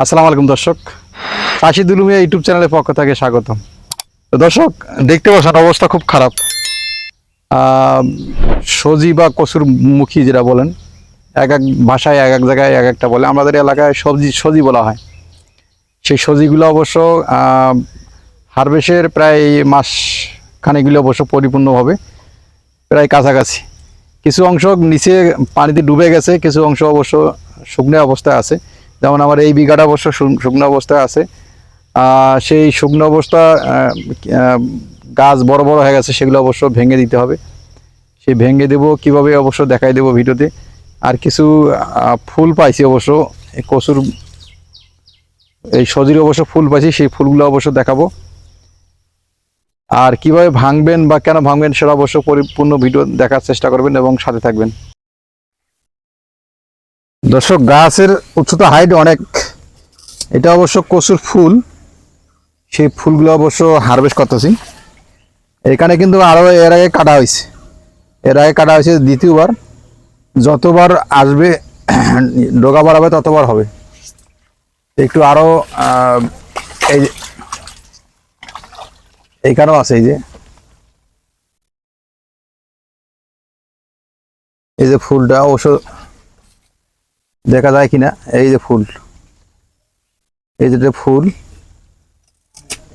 আসসালামু আলাইকুম, দর্শক। চাষি দুলুমিয়া ইউটিউব চ্যানেলের পক্ষ থেকে স্বাগতম। দর্শক, দেখতে পাচ্ছেন অবস্থা খুব খারাপ। সজি বা কচুর মুখী যেটা বলেন, এক এক ভাষায়, এক এক জায়গায় এক একটা বলে। আমাদের এলাকায় সবজি, সজি বলা হয়। সেই সজিগুলো অবশ্য হারভেস্টের প্রায় মাস খানিকগুলো অবশ্য পরিপূর্ণভাবে প্রায় কাছাকাছি। কিছু অংশ নিচে পানিতে ডুবে গেছে, কিছু অংশ অবশ্য শুকনো অবস্থায় আছে। যেমন আমার এই বিঘাটা অবশ্য শুকনো অবস্থায় আছে। সেই শুকনো অবস্থা গাছ বড় বড় হয়ে গেছে, সেগুলো অবশ্য ভেঙে দিতে হবে। সেই ভেঙে দেবো কীভাবে অবশ্য দেখাই দেবো ভিডিওতে। আর কিছু ফুল পাইছি অবশ্য কচুর, এই সজির অবশ্য ফুল পাইছি, সেই ফুলগুলো অবশ্য দেখাবো। আর কীভাবে ভাঙবেন বা কেন ভাঙবেন, সেটা অবশ্য পরিপূর্ণ ভিডিও দেখার চেষ্টা করবেন এবং সাথে থাকবেন। দর্শক, গাছের উচ্চতা হাইট অনেক। এটা অবশ্য কচুর ফুল। সেই ফুলগুলো অবশ্য হারভেস্ট করতেছি। এখানে কিন্তু আরও এর আগে কাটা হয়েছে। এর আগে কাটা হয়েছে দ্বিতীয়বার। যতবার আসবে ডোকা বাড়াবে, ততবার হবে। একটু আরও এই যে- এইখানেও আছে এই যে। এই যে ফুলটা অবশ্য দেখা যায় কিনা? এই যে ফুল। এই যে ফুল।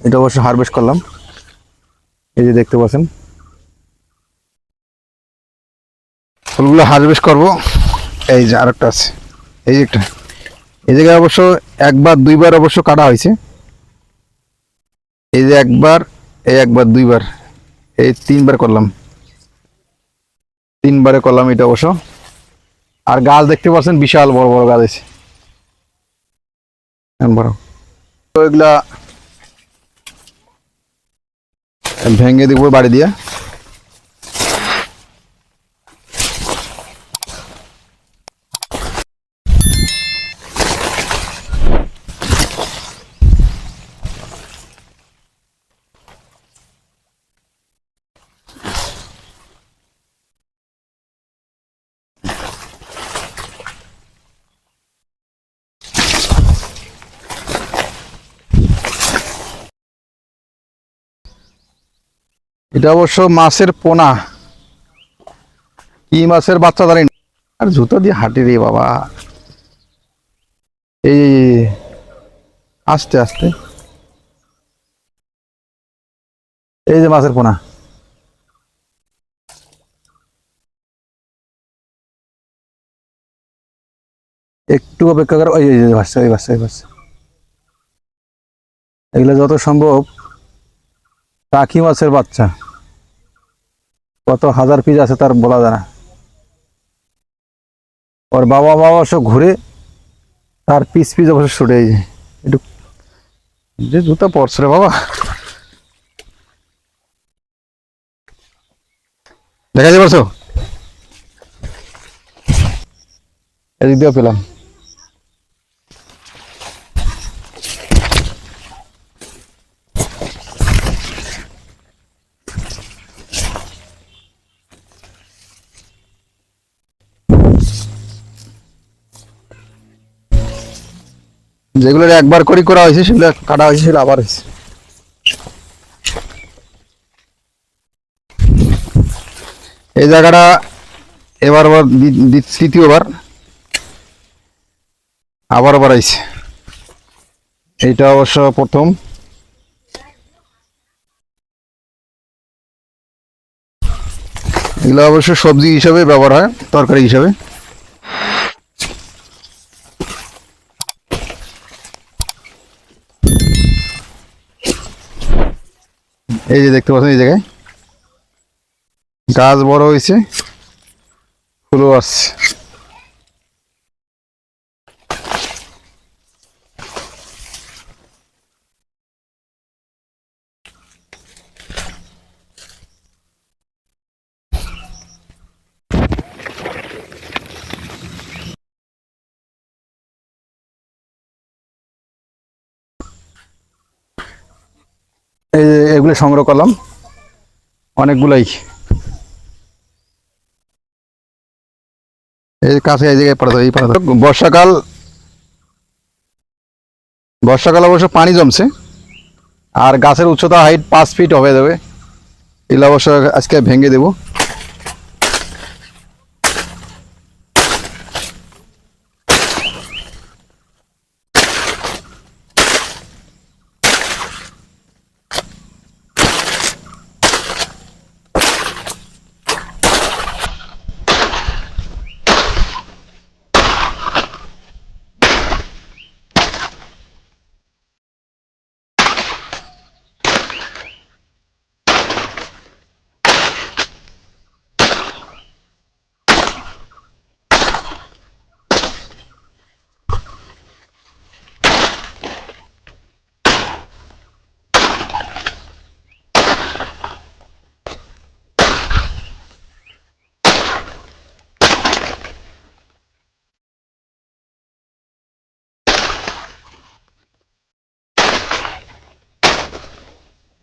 এটা অবশ্য হারভেস্ট করলাম। এই যে দেখতে পাচ্ছেন। ফুলগুলো হারভেস্ট করব। এই যে আরেকটা আছে। এই যে একটা। এই জায়গায় অবশ্য একবার, দুইবার অবশ্য কাটা হয়েছে। এই যে একবার, এই একবার, দুইবার। এই তিনবার করলাম। তিনবারে করলাম এটা অবশ্য। আর গাছ দেখতে পাচ্ছেন বিশাল বড় বড় গাছ আছে। তো এগুলা ভেঙে দিব বাড়ি দিয়ে। এটা অবশ্য মাছের পোনা কি মাছের বাচ্চা না। আর জুতো দিয়ে হাঁটি রে বাবা এই এই, এই, আস্তে আস্তে এই যে মাছের পোনা একটু অপেক্ষা করো ওই বাচ্চা ওই বাচ্চা ওই বাচ্চা এগুলো যত সম্ভব টাকি মাছের বাচ্চা। কত হাজার পিস আছে তার বলা যায় না। ওর বাবা মা অবশ্য ঘুরে তার পিস পিস অবশ্য ছুটে এই যে, একটু যে জুতা পড়ছে রে বাবা। দেখা যাবে এদিক দিয়েও পেলাম। যেগুলো একবার করে করা হয়েছে, সেগুলো কাটা হয়েছে, সেগুলো আবার হয়েছে। এই জায়গাটা এবার আবার তৃতীয়বার আবার আবার আইছে। এইটা অবশ্য প্রথম। এগুলো অবশ্য সবজি হিসাবে ব্যবহার হয়, তরকারি হিসাবে। এই যে দেখতে পাচ্ছেন এই জায়গায়। গাছ বড় হয়েছে ফুলও আসছে। এই এগুলো সংগ্রহ করলাম। অনেকগুলাই। এই কাছে এই জায়গায় পড়া বর্ষাকাল, বর্ষাকালে অবশ্য পানি জমছে। আর গাছের উচ্চতা হাইট পাঁচ ফিট হয়ে যাবে। এগুলো অবশ্য আজকে ভেঙে দেবো।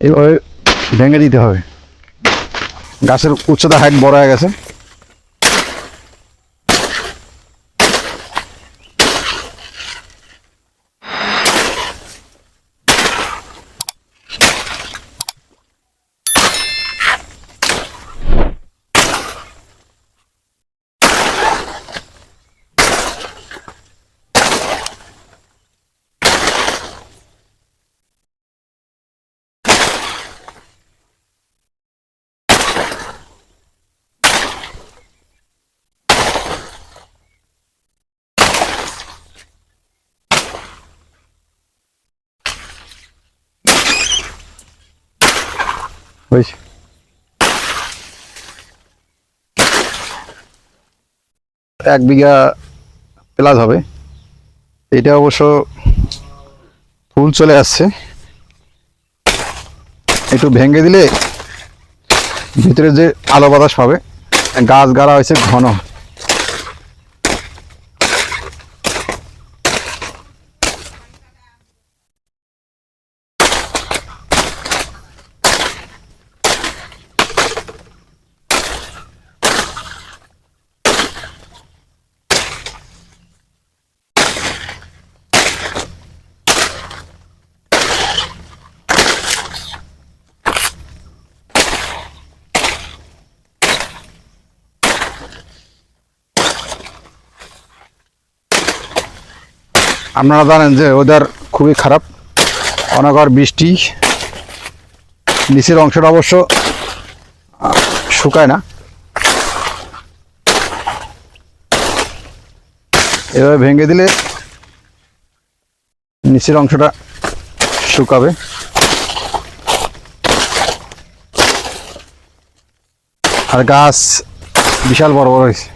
এইভাবে ভেঙে দিতে হবে। গাছের উচ্চতা হাইট বড় হয়ে গেছে। হয়েছে এক বিঘা প্লাস হবে। এটা অবশ্য ফুল চলে আসছে। একটু ভেঙে দিলে ভিতরে যে আলো বাতাস পাবে, গাছ গাড়া হয়েছে, ঘন। আপনারা জানেন যে ওদের খুবই খারাপ। অনাগর বৃষ্টি, নিচের অংশটা অবশ্য শুকায় না। এভাবে ভেঙে দিলে নিচের অংশটা শুকাবে। আর গাছ বিশাল বড় বড় হয়েছে।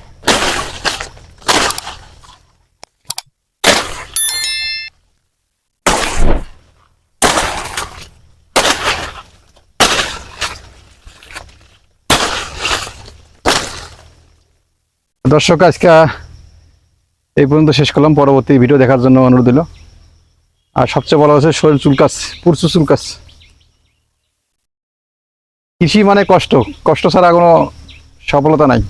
দর্শক, আজকে এই পর্যন্ত শেষ করলাম। পরবর্তী ভিডিও দেখার জন্য অনুরোধ দিল আর সবচেয়ে বড় হচ্ছে শরীর চুলকাস প্রচুর চুলকাস কৃষি মানে কষ্ট। কষ্ট ছাড়া কোনো সফলতা নাই।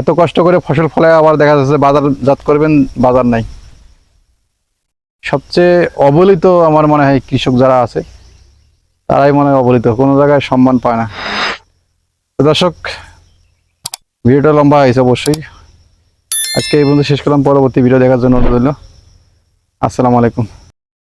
এত কষ্ট করে ফসল ফলে আবার দেখা যাচ্ছে বাজারজাত করবেন, বাজার নাই। সবচেয়ে অবলিত আমার মনে হয় কৃষক যারা আছে, তারাই মনে হয় অবলিত। কোনো জায়গায় সম্মান পায় না। দর্শক ভিডিওটা লম্বা হয়েছে অবশ্যই। আজকে এই পর্যন্ত শেষ করলাম। পরবর্তী ভিডিও দেখার জন্য অনুরোধ রইল। আসসালামু আলাইকুম।